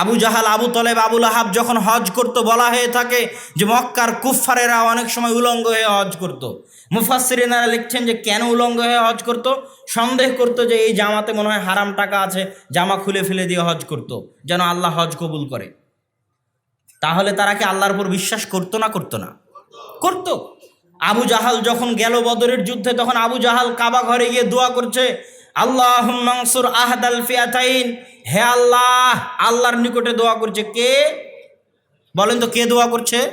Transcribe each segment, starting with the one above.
আবু জাহাল, আবু তলেব আবুল আহাব যখন হজ করতো, বলা হয়ে থাকে যে মক্কার কুফফারেরা অনেক সময় উলঙ্গ হয়ে হজ করতো। মুফাসসিরিনারা লিখছেন যে কেন উলঙ্গ হয়ে হজ করতো? সন্দেহ করতো যে এই জামাতে মনে হয় হারাম টাকা আছে, জামা খুলে ফেলে দিয়ে হজ করতো, যেন আল্লাহ হজ কবুল করে। তাহলে তারা কি আল্লাহর উপর বিশ্বাস করতো না করতো না? করতো। আবু জাহাল যখন গেল বদরের যুদ্ধে, তখন আবু জাহাল কাবা ঘরে গিয়ে দোয়া করছে আল্লাহ মাংসুর আহাদাল ফিয়াতাইন। হে আল্লাহ, আল্লাহর নিকটে দোয়া করছে কে? বলেন তো কে দোয়া করছে?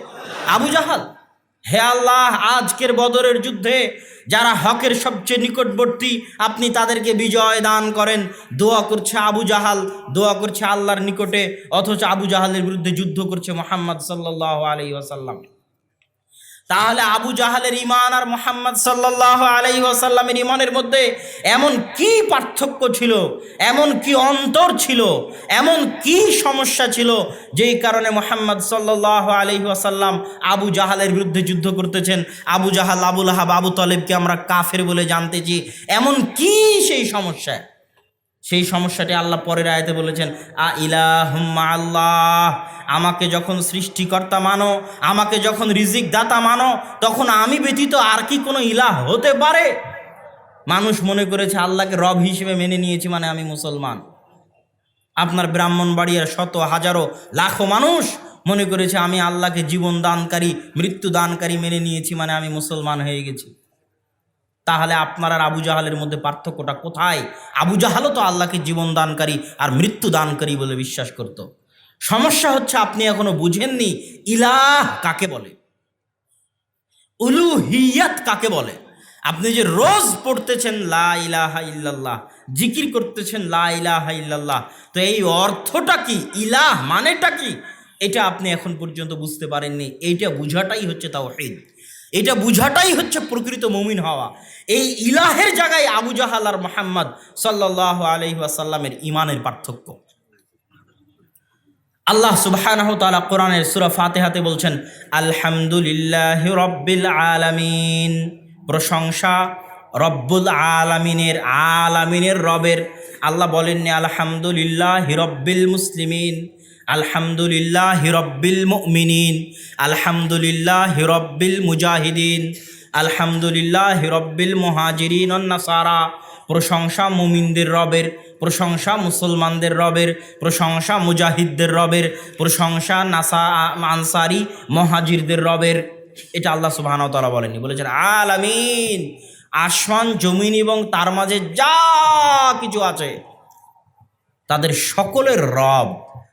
আবু জাহাল। হে আল্লাহ, আজকের বদরের যুদ্ধে যারা হকের সবচেয়ে নিকটবর্তী, আপনি তাদেরকে বিজয় দান করেন। দোয়া করছে আবু জাহাল, দোয়া করছে আল্লাহর নিকটে, অথচ আবু জাহালের বিরুদ্ধে যুদ্ধ করছে মোহাম্মদ সাল্লাহ আলি ওয়াসাল্লাম। তাহলে আবু জাহালের ইমান আর মোহাম্মদ সাল্লাহ আলাই ওয়াসাল্লামের ইমানের মধ্যে এমন কি পার্থক্য ছিল? এমন কি অন্তর ছিল? এমন কি সমস্যা ছিল? যেই কারণে মোহাম্মদ সাল্লাহ আলহি ওয়াসাল্লাম আবু জাহালের বিরুদ্ধে যুদ্ধ করতেছেন। আবু জাহাল, আবুল আহাব, আবু তলেবকে আমরা কাফের বলে জানতেছি। এমন কি সেই সমস্যা? সেই সমস্যাটি আল্লাহ পরের আয়তে বলেছেন, আ ইলাহুম্মা আল্লাহ, আমাকে যখন সৃষ্টিকর্তা মানো, আমাকে যখন রিজিক দাতা মানো, তখন আমি ব্যতীত আর কি কোনো ইলাহ হতে পারে? মানুষ মনে করেছে, আল্লাহকে রব হিসেবে মেনে নিয়েছি মানে আমি মুসলমান। আপনার ব্রাহ্মণবাড়িয়ার শত হাজারো, লাখো মানুষ মনে করেছে, আমি আল্লাহকে জীবন দানকারী মৃত্যু দানকারী মেনে নিয়েছি মানে আমি মুসলমান হয়ে গেছি। তাহলে আপনার আর আবু জাহালের মধ্যে পার্থক্যটা কোথায়? আবু জাহালও তো আল্লাহকে জীবন দানকারী আর মৃত্যু দানকারী বলে বিশ্বাস করত। সমস্যা হচ্ছে আপনি এখনও বুঝেননি, ইলাহ কাকে বলে? উলুহিয়াত কাকে বলে? আপনি যে রোজ পড়তেছেন, লা ইলাহা ইল্লাল্লাহ, জিকির করতেছেন, লা ইলাহা ইল্লাল্লাহ, তো এই অর্থটা কি? ইলাহ মানেটা কি? এটা আপনি এখন পর্যন্ত বুঝতে পারেননি, এইটা বুঝাটাই হচ্ছে তাও তাওহীদ। এটা বুঝাটাই হচ্ছে প্রকৃত মুমিন হওয়া। এই ইলাহের জায়গায় আবু জাহাল আর মোহাম্মদ সাল্লাহ আলহি আসাল্লামের ইমানের পার্থক্য। আল্লাহ সুবহানাহ তাআলা কোরআনের সূরা ফাতিহাতে বলছেন, আলহামদুলিল্লাহি রব্বিল আলামিন। প্রশংসা রব্বুল আলামিনের আলামিনের রবের। আল্লাহ বলেননি, আলহামদুলিল্লাহ হিরব্বিল মুসলিমিন। আলহামদুলিল্লাহ হিরব্বিল মুমিনিন, আলহামদুলিল্লাহ হিরব্বিল মুজাহিদিন, আলহামদুলিল্লাহ হিরব্বিল মুহাজিরিন নাসারা। প্রশংসা মুমিনদের রবের, প্রশংসা মুসলমানদের রবের, প্রশংসা মুজাহিদদের রবের, প্রশংসা নাসা, আনসারি মহাজিরদের রবের। এটা আল্লাহ সুবাহান তালা বলেনি বলেছেন, আলামিন, আসমান, জমিন এবং তার মাঝে যা কিছু আছে, তাদের সকলের রব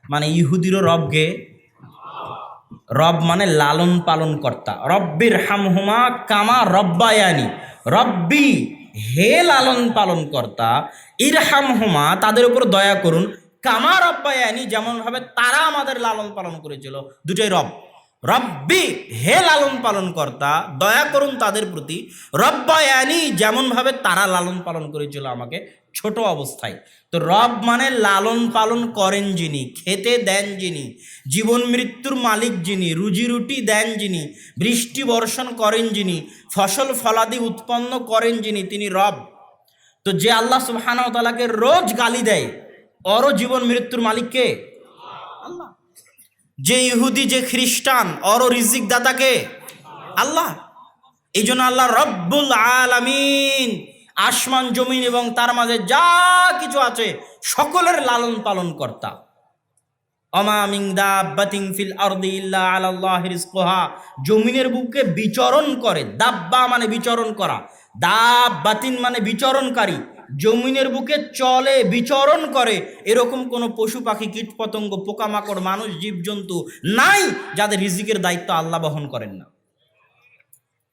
মানে ইহুদিরও রবকে, রব মানে লালন পালন কর্তা রব্বির হামহুমা কামা রব্বায়ানি। রব্বি হে লালন পালন কর্তা ইরহাম হুমা তাদের উপর দয়া করুন, কামা রব্বায়ানি যেমনভাবে তারা আমাদের লালন পালন করেছিল, দুটোই রব। রব্বি হে লালন পালন কর্তা, দয়া করুন তাদের প্রতি। রব্বায়ানি যেমনভাবে তারা লালন পালন করেছিল আমাকে, ছোট অবস্থায়। তো রব মানে লালন পালন করেন যিনি, খেতে দেন যিনি, জীবন মৃত্যুর মালিক যিনি, রুজি রুটি দেন যিনি, বৃষ্টি বর্ষণ করেন যিনি, ফসল ফলাদি উৎপন্ন করেন যিনি, তিনি রব। তো যে আল্লাহ সুবহানাহু তাআলাকে রোজ গালি দেয় অরও জীবন মৃত্যুর মালিককে যে ইহুদি, যে খ্রিস্টান, অর রিজিক দাতাকে আল্লাহ। এই জন্য আল্লাহ রব্বুল আলামিন আসমান, জমিন এবং তার মাঝে যা কিছু আছে, সকলের লালন পালন কর্তা। অমামিং দাব্বাতিং ফিল আরদি ইল্লা আলাল্লাহি রিজকুহা। জমিনের বুকে বিচরণ করে, দাব্বা মানে বিচরণ করা, দাব্বাতিন মানে বিচরণকারী। জমিনের বুকে চলে, বিচরণ করে, এরকম কোনো পশু পাখি কীট পতঙ্গ পোকামাকড়, মানুষ, জীবজন্তু নাই যাদের রিজিকের দায়িত্ব আল্লাহ বহন করেন না।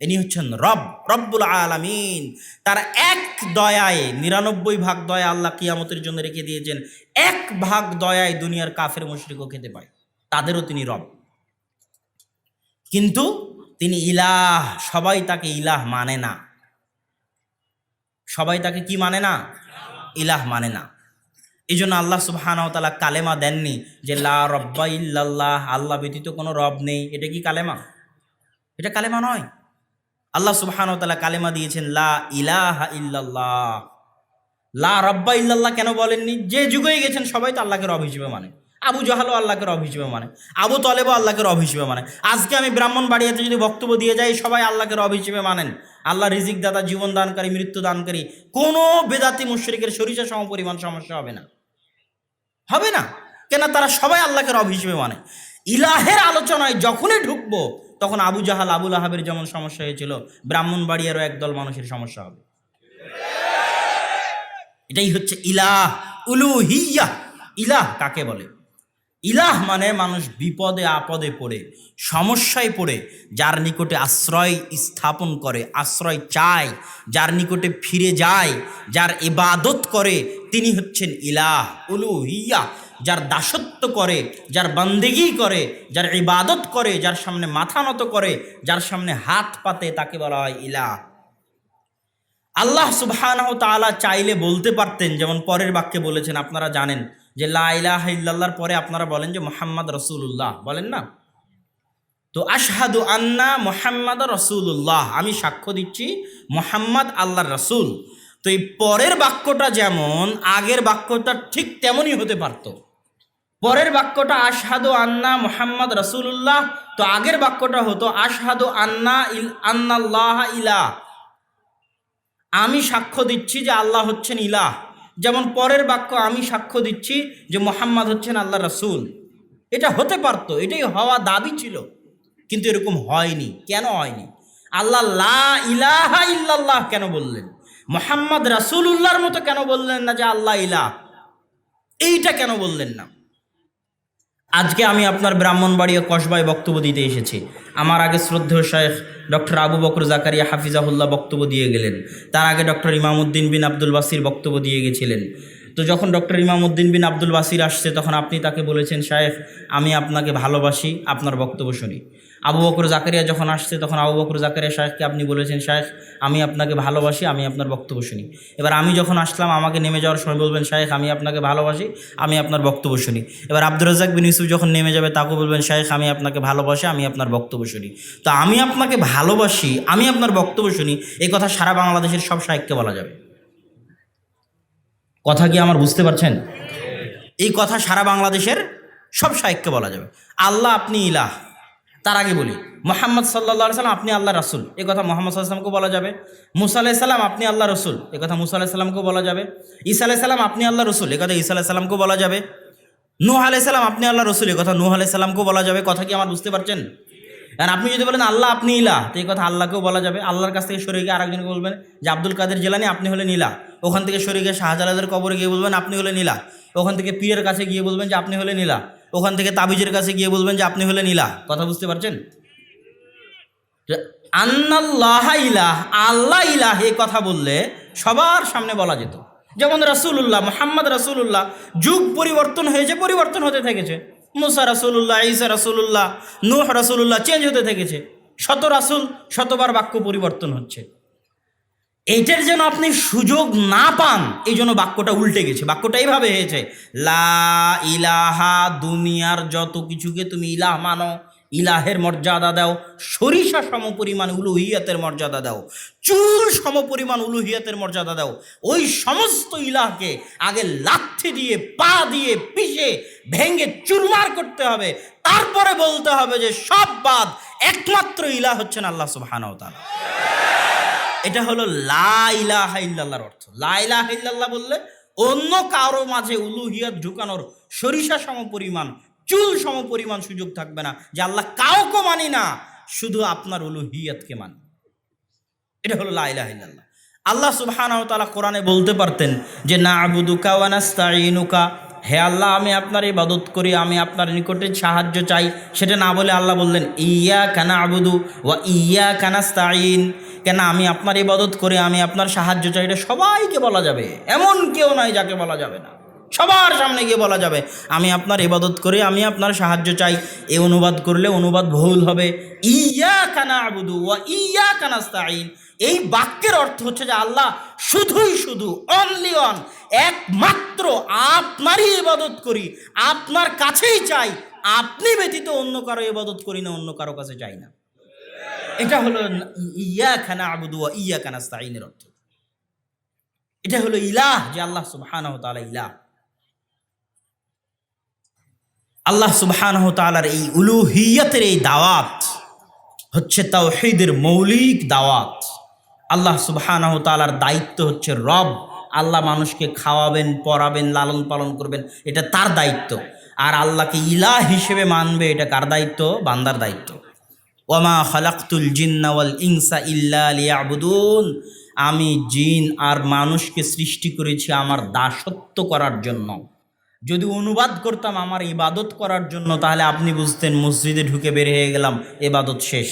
ইনি হচ্ছেন রব, রব্বুল আলামিন। তার এক দয়ায়, নিরানব্বই ভাগ দয়া আল্লাহ কিয়ামতের জন্য রেখে দিয়েছেন। এক ভাগ দয়ায় দুনিয়ার কাফের মুশরিকও খেতে পায়। তাদেরও তিনি রব। কিন্তু তিনি ইলাহ, সবাই তাকে ইলাহ মানে না। সবাই তাকে কি মানে না? ইলাহ মানে না। এই জন্য আল্লাহ সুবহানাহু তাআলা কালেমা দেননি যে, লা রব্বা ইল্লাল্লাহ আল্লাহ ব্যতীত কোনো রব নেই। এটা কি কালেমা? এটা কালেমা নয়। আল্লাহ সুবহানাহু তাআলা কালেমা দিয়েছেন, লা ইলাহা ইল্লাল্লাহ লা রব্বা ইল্লাল্লাহ কেন বলেননি? যে যুগে গেছেন, সবাই তো আল্লাহকে রব হিসেবে মানে। আবু জাহালও আল্লাহকে রব হিসেবে মানে আবু তলেবও আল্লাহকে রব হিসেবে মানে। আজকে আমি ব্রাহ্মণ বাড়িয়াতে যদি বক্তব্য দিয়ে যাই, সবাই আল্লাহকে রব হিসেবে মানেন। আল্লাহ রিজিক দাতা, জীবন দানকারী, মৃত্যু দানকারী, কোনো বেদাতি মুশ্রিকের সরিষা সম পরিমাণ সমস্যা হবে না। হবে না। কেন তারা সবাই আল্লাহকে রব হিসেবে মানে। ইলাহের আলোচনায় যখনই ঢুকবো, তখন আবু জাহাল, আবুল আহাবের যেমন সমস্যা হয়েছিল ব্রাহ্মণ বাড়িয়ারও একদল মানুষের সমস্যা হবে। এটাই হচ্ছে ইলাহ উলুহিয়া ইলাহ কাকে বলে? ইলাহ মানে মানুষ বিপদে, আপদে পড়ে, সমস্যায় পড়ে, যার নিকটে আশ্রয় স্থাপন করে, আশ্রয় চায়, যার নিকটে ফিরে যায়, যার ইবাদত করে, তিনি হচ্ছেন ইলাহ, উলুহিয়া, যার দাসত্ব করে, যার বান্দেগি করে, যার ইবাদত করে, যার সামনে মাথা নত করে, যার সামনে হাত পাতে, তাকে বলা হয় ইলাহ। আল্লাহ সুবহানাহু তাআলা চাইলে বলতে পারতেন, যেমন পরের বাক্যে বলেছেন, আপনারা জানেন যে লা ইলাহা ইল্লাল্লাহর পরে আপনারা বলেন যে মোহাম্মদ রসুল্লাহ বলেন না? তো আশহাদু আন্না মোহাম্মদ রসুল্লাহ আমি সাক্ষ্য দিচ্ছি মোহাম্মদ আল্লাহর রসুল। তো এই পরের বাক্যটা যেমন, আগের বাক্যটা ঠিক তেমনই হতে পারতো। পরের বাক্যটা আশহাদু আন্না মোহাম্মদ রসুল্লাহ তো আগের বাক্যটা হতো আশহাদু আন্না ইল আন্নাল্লাহ ইলা আমি সাক্ষ্য দিচ্ছি যে আল্লাহ হচ্ছেন ইলাহ। যেমন পরের বাক্য আমি সাক্ষ্য দিচ্ছি যে মোহাম্মদ হচ্ছেন আল্লাহ রসুল। এটা হতে পারতো, এটাই হওয়া দাবি ছিল। কিন্তু এরকম হয়নি। কেন হয়নি? আল্লাহ ইলাহা ইল্লাল্লাহ কেন বললেন? মোহাম্মদ রাসুল উল্লাহর মতো কেন বললেন না যে আল্লাহ ইলাহ? এইটা কেন বললেন না? আজকে আমি আপনার ব্রাহ্মণবাড়ি ও কসবায় বক্তব্য দিতে এসেছি। আমার আগে শ্রদ্ধেয় শেখ ডক্টর আবু বকর জাকারিয়া হাফিজাহুল্লাহ বক্তব্য দিয়ে গেলেন। তার আগে ডক্টর ইমামউদ্দিন বিন আব্দুল বাসির বক্তব্য দিয়ে গেছিলেন। তো যখন ডক্টর ইমামউদ্দিন বিন আব্দুল বাসির আসছে, তখন আপনি তাকে বলেছেন শায়েখ আমি আপনাকে ভালোবাসি, আপনার বক্তব্য শুনি। আবু বকর জাকারিয়া যখন আসছে, তখন আবু বকর জাকারিয়া শাহেখকে আপনি বলেছেন শায়েখ আমি আপনাকে ভালোবাসি, আমি আপনার বক্তব্য শুনি। এবার আমি যখন আসলাম, আমাকে নেমে যাওয়ার সময় বলবেন শায়েখ আমি আপনাকে ভালোবাসি, আমি আপনার বক্তব্য শুনি। এবার আব্দুর রাজাক বিন ইউসুফ যখন নেমে যাবে, তাকে বলবেন শায়েখ আমি আপনাকে ভালোবাসি, আমি আপনার বক্তব্য শুনি। তো আমি আপনাকে ভালোবাসি, আমি আপনার বক্তব্য শুনি, এই কথা সারা বাংলাদেশের সব সাহিত্যকে বলা যাবে। কথা কি আমার বুঝতে পারছেন? এই কথা সারা বাংলাদেশের সব সাহিত্যকে বলা যাবে। আল্লাহ আপনি ইলাহ। তার আগে বলি, মোহাম্মদ সাল্লা সাল্লাম আপনি আল্লাহ রসুল। এ কথা মোহাম্মদ সাল্লামকেও বলা যাবে। মুসা আলাহ সাল্লাম আপনি আল্লাহ রসুল। এ কথা মুসা আলাহ সাল্লামকেও বলা যাবে। ঈসা আলাহ সাল্লাম আপনি আল্লাহ রসুল। এ কথা ঈসা আলাহ সাল্লামকেও বলা যাবে। নূহ আলাহ সাল্লাম আপনি আল্লাহ রসুল। এ কথা নূহ আলাহ সাল্লামকেও বলা যাবে। কথা কি আমার বুঝতে পারছেন? আর আপনি যদি বলেন আল্লাহ আপনি ইলা তো এই কথা আল্লাহকেও বলা যাবে। আল্লাহর কাছ থেকে সরে গিয়ে আরেকজনকে বলবেন যে, আব্দুল কাদের জেলানি, আপনি হলেন ইলা ওখান থেকে সরে গিয়ে শাহজালাদের কবরে গিয়ে বলবেন, আপনি হলেন ইলা ওখান থেকে পীরের কাছে গিয়ে বলবেন যে, আপনি হলেন ইলা ওখান থেকে তাবিজের কাছে গিয়ে বলবেন যে আপনি হলেন ইলা কথা বুঝতে পারছেন? আন্নাল্লাহ ইলাহ, আল্লাহ ইলাহ এই কথা বললে সবার সামনে বলা যেত। যেমন রাসুল্লাহ মোহাম্মদ রাসুল্লাহ যুগ পরিবর্তন হয়েছে, পরিবর্তন হতে থেকেছে। মুসা রাসুল্লাহ ঈসা রাসুল্লাহ নূহ রাসুল্লাহ চেঞ্জ হতে থেকেছে। শত রাসুল, শতবার বাক্য পরিবর্তন হচ্ছে। এইটার যেন আপনি সুযোগ না পান, এই জন্য বাক্যটা উল্টে গেছে। বাক্যটা এইভাবে হয়েছে, লা ইলাহা দুনিয়ার যত কিছুকে তুমি ইলাহ মানো, ইলাহের মর্যাদা দাও, সরিষা সম পরিমাণ উলুহিয়াতের মর্যাদা দাও, চুল সম পরিমাণ উলুহিয়াতের মর্যাদা দাও, ওই সমস্ত ইলাহকে আগে লাথি দিয়ে, পা দিয়ে পিষে, ভেঙে চুরমার করতে হবে। তারপরে বলতে হবে যে সব বাদ, একমাত্র ইলাহ হচ্ছেন আল্লাহ সুবহানাহু তাআলা। এটা হলো লা ইলাহা অর্থ। লা ইলাহা বললে অন্য কারও মাঝে উলুহিয়াত ঢুকানোর সরিষা সম পরিমাণ, চুল সম পরিমাণ সুযোগ থাকবে না, যে আল্লাহ কাউকে মানি না, শুধু আপনার উলুহিয়াতকে মানি। এটা হলো লা ইলাহা ইল্লাল্লাহ। আল্লাহ সুবহানাহু কোরআনে বলতে পারতেন যে, না আবুদুকা ওয়া হে আল্লাহ, আমি আপনার ইবাদত করি, আমি আপনার নিকটে সাহায্য চাই। সেটা না বলে আল্লাহ বললেন, ইয়া কানা আবুদু ওয়া ইয়া কানাস্তাইন কেন আমি আপনার ইবাদত করে, আমি আপনার সাহায্য চাই। এটা সবাইকে বলা যাবে। এমন কেউ নাই যাকে বলা যাবে না। সবার সামনে গিয়ে বলা যাবে, আমি আপনার ইবাদত করে, আমি আপনার সাহায্য চাই। এ অনুবাদ করলে অনুবাদ ভুল হবে। ইয়া কানা আবুদু ওয়া ইয়া কানাস্তাইন এই বাক্যের অর্থ হচ্ছে যে আল্লাহ শুধুই শুধু অনলি অন একমাত্র আপনারই ইবাদত করি। আপনার কাছেই চাই, আপনি ব্যতীত অন্য কারও ইবাদত করি না, অন্য কারও কাছে চাই না। এটা হলো ইয়া খানা আবুদু ইয়া কানাস্তাইনের অর্থ। এটা হলো ইলাহ যে আল্লাহ তাআলা ইলাহ। আল্লাহ সুবহানহ তালার এই উলুহিয়তের এই দাওয়াত হচ্ছে তাওহীদের মৌলিক দাওয়াত। আল্লাহ সুবহানহ তালার দায়িত্ব হচ্ছে রব। আল্লাহ মানুষকে খাওয়াবেন, পড়াবেন, লালন পালন করবেন, এটা তার দায়িত্ব। আর আল্লাহকে ইলাহ হিসেবে মানবে এটা কার দায়িত্ব? বান্দার দায়িত্ব। ওমা খালাক্তুল জিন্নাওয়াল ইংসা ইল্লা আবুদুন আমি জিন আর মানুষকে সৃষ্টি করেছি আমার দাসত্ব করার জন্য। যদি অনুবাদ করতাম আমার ইবাদত করার জন্য, তাহলে আপনি বুঝতেন মসজিদে ঢুকে বের হয়ে গেলাম এবাদত শেষ।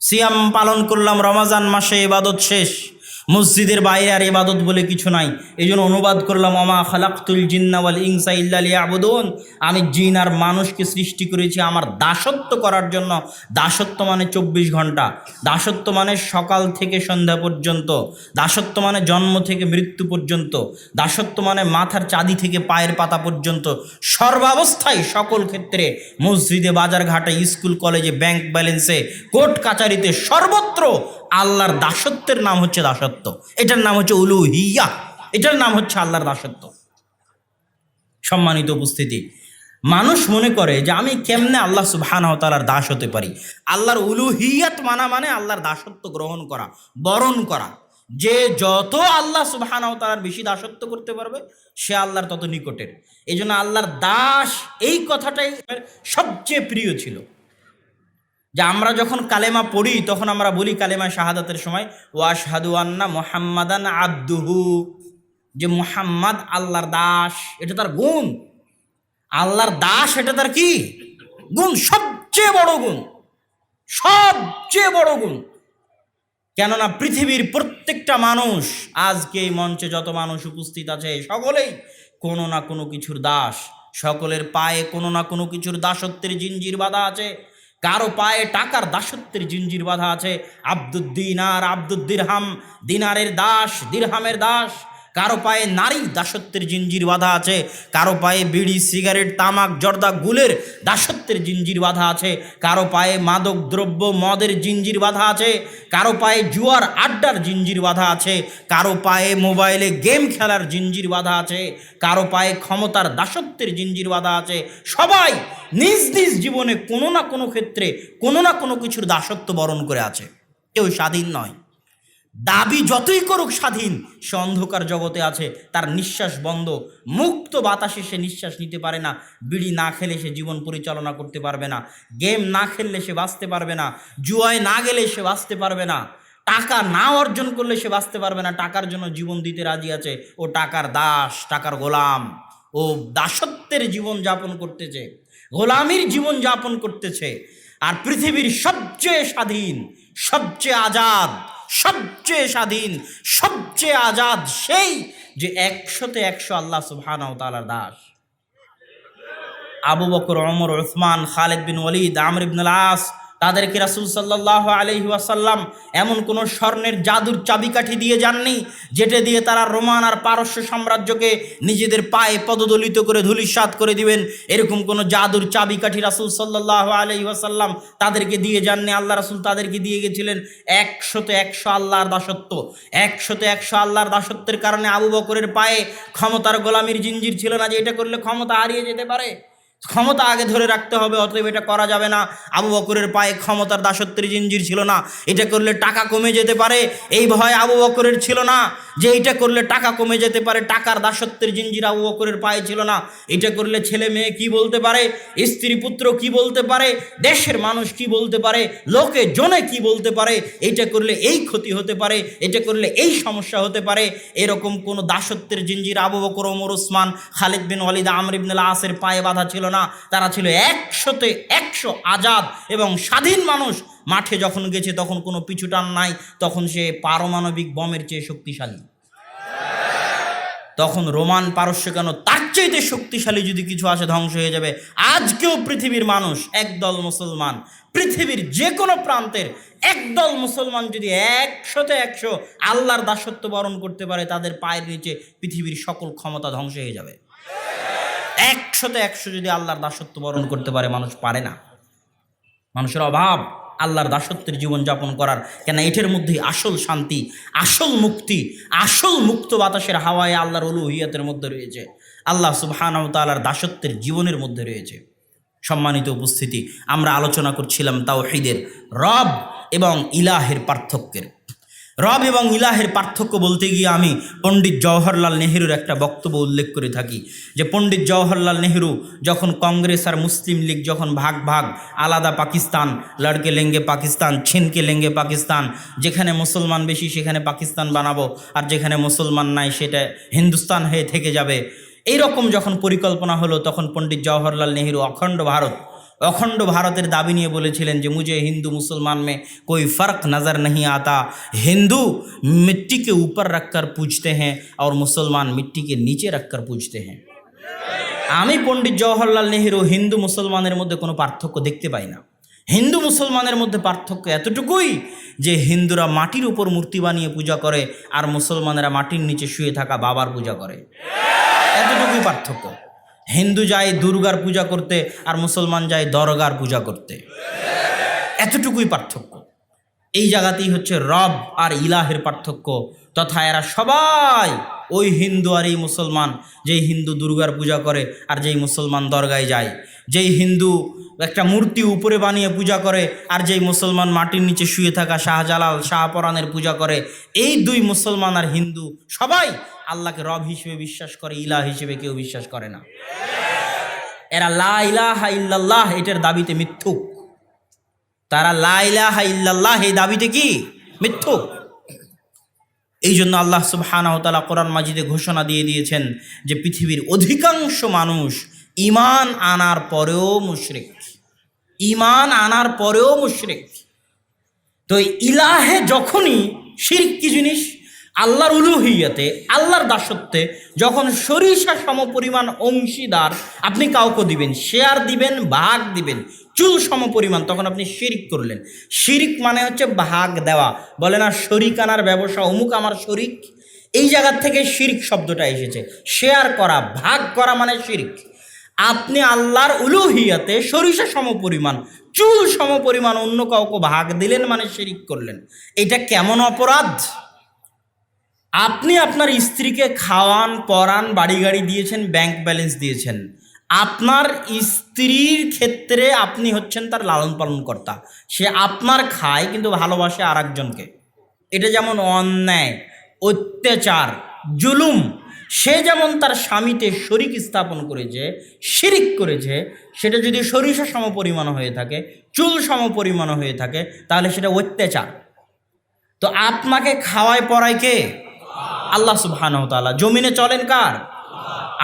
সিয়াম পালন করলাম রমাজান মাসে এবাদত শেষ। মসজিদের বাইরে আর ইবাদত বলে কিছু নাই। এই জন্য অনুবাদ করলাম অমা খালাক্তুল জিন্নাওয়াল ইনসা ইল্লালি আবুদুন আমি জিন আর মানুষকে সৃষ্টি করেছি আমার দাসত্ব করার জন্য। দাসত্ব মানে চব্বিশ ঘণ্টা। দাসত্ব মানে সকাল থেকে সন্ধ্যা পর্যন্ত। দাসত্ব মানে জন্ম থেকে মৃত্যু পর্যন্ত। দাসত্ব মানে মাথার চাঁদি থেকে পায়ের পাতা পর্যন্ত। সর্বাবস্থায় সকল ক্ষেত্রে মসজিদে, বাজার ঘাটে, স্কুল, কলেজে, ব্যাংক ব্যালেন্সে, কোর্ট, কাচারিতে সর্বত্র আল্লাহর দাসত্বের নাম হচ্ছে দাসত্ব। এটার নাম হচ্ছে উলু হিয়া এটার নাম হচ্ছে আল্লাহর দাসত্ব সম্মানিত উপস্থিতি, মানুষ মনে করে যে আমি কেমনে আল্লাহ তাআলার দাস হতে পারি? আল্লাহর উলুহিয়াত মানা মানে আল্লাহর দাসত্ব গ্রহণ করা, বরণ করা। যে যত আল্লাহ তাআলার বেশি দাসত্ব করতে পারবে, সে আল্লাহর তত নিকটের। এই জন্য আল্লাহর দাস এই কথাটাই সবচেয়ে প্রিয় ছিল। যে আমরা যখন কালেমা পড়ি, তখন আমরা বলি কালেমা শাহাদাতের সময়, ওয়াশহাদু আন্না মোহাম্মাদান আব্দুহু। যে মোহাম্মদ আল্লাহর দাস, এটা তার গুণ। আল্লাহর দাস, এটা তার কি? গুণ, সবচেয়ে বড় গুণ। সবচেয়ে বড় গুণ। কেননা পৃথিবীর প্রত্যেকটা মানুষ, আজকে এই মঞ্চে যত মানুষ উপস্থিত আছে, সকলেই কোনো না কোনো কিছুর দাস। সকলের পায়ে কোনো না কোনো কিছুর দাসত্বের জিঞ্জির বাঁধা আছে। কারও পায়ে টাকার দাসত্বের জিঞ্জির বাধা আছে। আব্দুদ্দিনার আব্দুদ্দিরহাম দিনারের দাস দিরহামের দাস। কারও পায়ে নারী দাসত্বের জিঞ্জির বাঁধা আছে, কারও পায়ে বিড়ি, সিগারেট, তামাক, জর্দা, গুলের দাসত্বের জিঞ্জির বাঁধা আছে, কারও পায়ে মাদক, দ্রব্য, মদের জিঞ্জির বাধা আছে, কারও পায়ে জুয়ার আড্ডার জিঞ্জির বাধা আছে, কারও পায়ে মোবাইলে গেম খেলার জিঞ্জির বাধা আছে, কারও পায়ে ক্ষমতার দাসত্বের জিঞ্জির বাধা আছে, সবাই নিজ নিজ জীবনে কোনো না কোনো ক্ষেত্রে কোনো না কোনো কিছুর দাসত্ব বরণ করে আছে। কেউ স্বাধীন নয়। দাবি যতই করুক স্বাধীন, সে অন্ধকার জগতে আছে, তার নিঃশ্বাস বন্ধ। মুক্ত বাতাসে সে নিঃশ্বাস নিতে পারে না, বিড়ি না খেলে সে জীবন পরিচালনা করতে পারবে না, গেম না খেললে সে বাঁচতে পারবে না, জুয়ায় না গেলে সে বাঁচতে পারবে না, টাকা না অর্জন করলে সে বাঁচতে পারবে না, টাকার জন্য জীবন দিতে রাজি আছে, ও টাকার দাস, টাকার গোলাম, ও দাসত্বের জীবন যাপন করতেছে, গোলামির জীবন যাপন করতেছে, আর পৃথিবীর সবচেয়ে স্বাধীন, সবচেয়ে আজাদ সবচেয়ে স্বাধীন, সবচেয়ে আজাদ সেই যে একশোতে একশো আল্লাহ ওয়া তাআলার দাস। আবু বকর, ওমর রহমান খালেদ বিন ওয়ালিদ, আমর ইবনুল আস তাদেরকে রাসূল সাল্লাল্লাহু আলাইহি ওয়াসাল্লাম এমন কোনো স্বর্ণের জাদুর চাবিকাঠি দিয়ে যাননি, যেটা দিয়ে তারা রোমান আর পারস্য সাম্রাজ্যকে নিজেদের পায়ে পদদলিত করে ধূলিসাৎ করে দিবেন। এরকম কোনো জাদুর চাবিকাঠি রাসূল সাল্লাল্লাহু আলাইহি ওয়াসাল্লাম তাদেরকে দিয়ে যাননি। আল্লাহ রাসুল তাদেরকে দিয়ে গেছিলেন একশোতে একশো আল্লাহর দাসত্ব। একশোতে একশো আল্লাহর দাসত্বের কারণে আবু বকরের পায়ে ক্ষমতার গোলামির জিঞ্জির ছিল না যে এটা করলে ক্ষমতা হারিয়ে যেতে পারে। ক্ষমতা আগে ধরে রাখতে হবে, অতএব এটা করা যাবে না। আবু বকরের পায়ে ক্ষমতার দাসত্বের জিঞ্জির ছিল না। এটা করলে টাকা কমে যেতে পারে, এই ভয় আবু বকরের ছিল না। যে এইটা করলে টাকা কমে যেতে পারে, টাকার দাসত্বের জিঞ্জির আবু বকরের পায়ে ছিল না। এটা করলে ছেলে মেয়ে কি বলতে পারে, স্ত্রী পুত্র কি বলতে পারে, দেশের মানুষ কি বলতে পারে, লোকে জনে কি বলতে পারে এটা করলে এই ক্ষতি হতে পারে এটা করলে এই সমস্যা হতে পারে। এরকম কোনো দাসত্বের জিঞ্জির আবু বকর, ওমর, ওসমান, খালিদ বিন ওয়ালিদ, আমর ইবনুল আসের পায়ে বাঁধা ছিল না। তারা ছিল একশোতে একশো আজাদ এবং স্বাধীন মানুষ। মাঠে যখন গেছে, তখন কোনো পিছুটান নাই, তখন সে পারমাণবিক বমের চেয়ে শক্তিশালী। তখন রোমান পারস্য কেন তার চাইতে শক্তিশালী যদি কিছু আসে, ধ্বংস হয়ে যাবে? আজকেও পৃথিবীর মানুষ একদল মুসলমান, পৃথিবীর যে কোনো প্রান্তের একদল মুসলমান যদি একশোতে একশো আল্লাহর দাসত্ব বরণ করতে পারে, তাদের পায়ের নিচে পৃথিবীর সকল ক্ষমতা ধ্বংস হয়ে যাবে। একশোতে একশো যদি আল্লাহর দাসত্ব বরণ করতে পারে, মানুষ পারে না। মানুষের অভাব। আল্লাহর দাসত্বের জীবন যাপন করার। কেন এটার মধ্যেই আসল শান্তি, আসল মুক্তি, আসল মুক্ত বাতাসের হাওয়ায় আল্লাহর অলুহিয়াতের মধ্যে রয়েছে। আল্লাহ সুবহানাহু তাআলার দাসত্বের জীবনের মধ্যে রয়েছে। সম্মানিত উপস্থিতি, আমরা আলোচনা করছিলাম তাওহীদের রব এবং ইলাহের পার্থক্যের। রব এবং ইলাহের পার্থক্য বলতে গিয়ে আমি পণ্ডিত জওহরলাল নেহেরুর একটা বক্তব্য উল্লেখ করে থাকি যে পণ্ডিত জওহরলাল নেহেরু যখন কংগ্রেস আর মুসলিম লীগ যখন ভাগ ভাগ, আলাদা পাকিস্তান, লড়কে লেঙ্গে পাকিস্তান, ছিনকে লেঙ্গে পাকিস্তান, যেখানে মুসলমান বেশি সেখানে পাকিস্তান বানাবো আর যেখানে মুসলমান নাই সেটা হিন্দুস্তান হয়ে থেকে যাবে। এই রকম যখন পরিকল্পনা হলো তখন পণ্ডিত জওহরলাল নেহেরু অখণ্ড ভারত অখণ্ড ভারতের দাবি নিয়ে বলেছিলেন যে মুঝে হিন্দু মুসলমান মে কই ফরক নজর নহি আতা। হিন্দু মিট্টিকে উপর রাখকর পুজতে হ্যাঁ আর মুসলমান মিট্টিকে নিচে রাখকর পুজতে হ্যাঁ। আমি পণ্ডিত জওহরলাল নেহেরু হিন্দু মুসলমানের মধ্যে কোনো পার্থক্য দেখতে পাই না। হিন্দু মুসলমানের মধ্যে পার্থক্য এতটুকুই যে হিন্দুরা মাটির উপর মূর্তি বানিয়ে পূজা করে আর মুসলমানেরা মাটির নিচে শুয়ে থাকা বাবার পূজা করে। এতটুকুই পার্থক্য। হিন্দু যায় দুর্গার পূজা করতে আর মুসলমান যায় দরগার পূজা করতে। এতটুকুই পার্থক্য। এই জায়গাতেই হচ্ছে রব আর ইলাহের পার্থক্য, তথা এরা সবাই ওই হিন্দু আর এই মুসলমান, যেই হিন্দু দুর্গার পূজা করে আর যেই মুসলমান দরগায় যায়। যেই হিন্দু একটা মূর্তি উপরে বানিয়ে পূজা করে আর যেই মুসলমান মাটির নিচে শুয়ে থাকা শাহজালাল শাহপরানের পূজা করে, এই দুই মুসলমান আর হিন্দু সবাই আল্লাহকে রব হিসেবে বিশ্বাস করে ইলা হিসেবে কেউ বিশ্বাস করে না। এরা লা ইলাহা ইল্লাল্লাহ, এটার দাবিতে মিথ্যুক। তারা লা ইলাহা ইল্লাল্লাহ, এই দাবিতে কি? মিথ্যুক। এই জন্য আল্লাহ সুবহানাহু তাআলা কোরআন মাজিদে ঘোষণা দিয়ে দিয়েছেন যে পৃথিবীর অধিকাংশ মানুষ ঈমান আনার পরেও মুশরিক। ইমান আনার পরেও মুশরিক। তো ইলাহে যখনই শিরিক কি জিনিস? আল্লাহর উলুহিয়াতে, আল্লাহর দাসত্বে, যখন সরিষা সম পরিমাণ অংশীদার আপনি কাউকে দিবেন, শেয়ার দিবেন, ভাগ দিবেন, চুল সম পরিমাণ তখন আপনি শিরিক করলেন। শিরিক মানে হচ্ছে ভাগ দেওয়া। বলে না শরিকানার ব্যবসা, অমুক আমার শরিক। এই জায়গার থেকে শিরিক শব্দটা এসেছে। শেয়ার করা, ভাগ করা মানে শিরিক। আপনি আল্লাহর উলুহিয়াতে সরিষা সম পরিমাণ চুল সম পরিমাণ অন্য কাউকে ভাগ দিলেন মানে শিরিক করলেন। এটা কেমন অপরাধ? আপনি আপনার স্ত্রীকে খাওয়ান, পরান বাড়ি গাড়ি দিয়েছেন ব্যাংক ব্যালেন্স দিয়েছেন। আপনার স্ত্রীর ক্ষেত্রে আপনি হচ্ছেন তার লালন পালন কর্তা। সে আপনার খায় কিন্তু ভালোবাসে আর একজনকে এটা যেমন অন্যায়, অত্যাচার, জুলুম, সে যেমন তার স্বামীতে শরিক স্থাপন করেছে, শিরিক করেছে, সেটা যদি সরিষা সম পরিমাণ হয়ে থাকে, চুল সম পরিমাণ হয়ে থাকে, তাহলে সেটা অত্যাচার। তো আপনাকে খাওয়ায় পড়ায় কে? আল্লাহ সুবহানাহু তাআলা। জমিনে চলেন কার?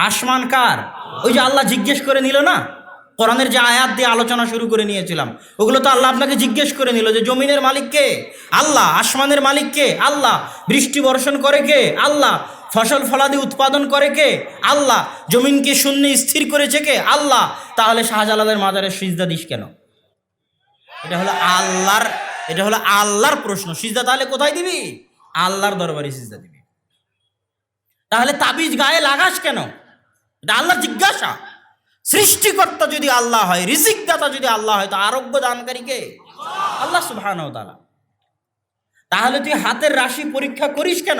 আসমান কার? ওই যে আল্লাহ জিজ্ঞেস করে নিল না? কোরআনের যে আয়াত দিয়ে আলোচনা শুরু করে নিয়েছিলাম, ওগুলো তো আল্লাহ আপনাকে জিজ্ঞেস করে নিল যে জমিনের মালিক কে? আল্লাহ, আসমানের মালিক কে? আল্লাহ, বৃষ্টি বর্ষণ করে কে? আল্লাহ, ফসল ফলাদি উৎপাদন করে কে? আল্লাহ, জমিনকে শূন্য স্থির করেছে কে? আল্লাহ, তাহলে শাহজালালের মাজারে সিজদা দিস কেন? এটা হলো আল্লাহর, এটা হলো আল্লাহর প্রশ্ন। সিজদা তাহলে কোথায় দিবি? আল্লাহর দরবারে সিজদা দিবি। তাহলে তাবিজ গায়ে লাগাস কেন? এটা আল্লাহর জিজ্ঞাসা। সৃষ্টিকর্তা যদি আল্লাহ হয় রিজিক দাতা যদি আল্লাহ হয়, তো আরোগ্য দানকারী কে? আল্লাহ ওয়া তাআলা। তাহলে তুই হাতের রাশি পরীক্ষা করিস কেন?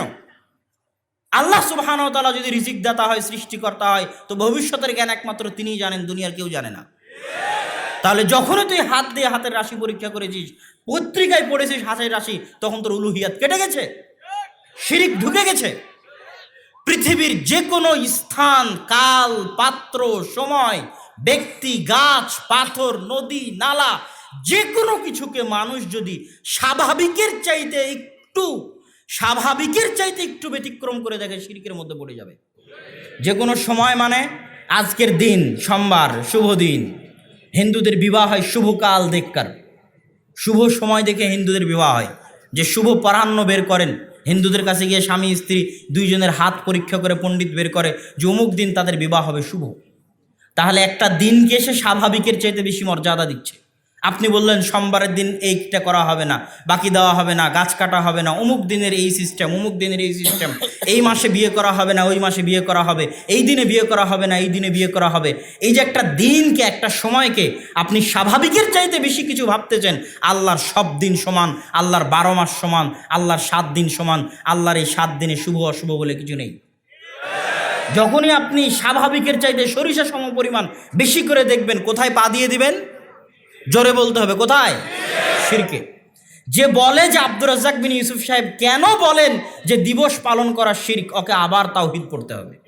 আল্লাহ সুবহানাহু ওয়া তাআলা যদি রিজিক দাতা হয়, সৃষ্টিকর্তা হয়, তো ভবিষ্যতের জ্ঞান একমাত্র তিনিই জানেন, দুনিয়ার কেউ জানে না। তাহলে যখনই তুই হাত দিয়ে হাতের রাশি পরীক্ষা করেছিস, পত্রিকায় পড়েছিস হাতের রাশি, তখন তোর উলুহিয়াত কেটে গেছে। শিরিক ঢুকে গেছে। পৃথিবীর যে কোনো স্থান, কাল, পাত্র, সময়, ব্যক্তি, গাছ, পাথর, নদী, নালা যে কোনো কিছুকে মানুষ যদি স্বাভাবিকের চাইতে একটু, স্বাভাবিকের চাইতে একটু ব্যতিক্রম করে দেখে শিরিকের মধ্যে পড়ে যাবে। যে কোনো সময় মানে আজকের দিন, সোমবার, শুভ দিন। হিন্দুদের বিবাহ হয় শুভকাল দেখকার শুভ সময় দেখে হিন্দুদের বিবাহ হয়। যে শুভ পরাহ্ন বের করেন হিন্দুদের কাছে গিয়ে স্বামী, স্ত্রী দুইজনের হাত পরীক্ষা করে পণ্ডিত বের করে যে অমুক দিন তাদের বিবাহ হবে, শুভ। তাহলে একটা দিনকে সে স্বাভাবিকের চাইতে বেশি মর্যাদা দিচ্ছে। আপনি বললেন, সোমবারের দিন এইটা করা হবে না, বাকি দেওয়া হবে না, গাছ কাটা হবে না, অমুক দিনের এই সিস্টেম অমুক দিনের এই সিস্টেম এই মাসে বিয়ে করা হবে না, ওই মাসে বিয়ে করা হবে, এই দিনে বিয়ে করা হবে না, এই দিনে বিয়ে করা হবে। এই যে একটা দিনকে, একটা সময়কে আপনি স্বাভাবিকের চাইতে বেশি কিছু ভাবতেছেন, আল্লাহর সব দিন সমান, আল্লাহর বারো মাস সমান, আল্লাহর সাত দিন সমান, আল্লাহর এই সাত দিনে শুভ, অশুভ বলে কিছু নেই। যখনই আপনি স্বাভাবিকের চাইতে সরিষা সম পরিমাণ বেশি করে দেখবেন, কোথায় পা দিয়ে দিবেন? জোরে বলতে হবে, কোথায়? শিরকে যে বলে যে আব্দুর রাজ্জাক বিন ইউসুফ সাহেব কেন বলেন যে দিবস পালন করা শির্ক, ওকে আবার তাওহিদ পড়তে হবে।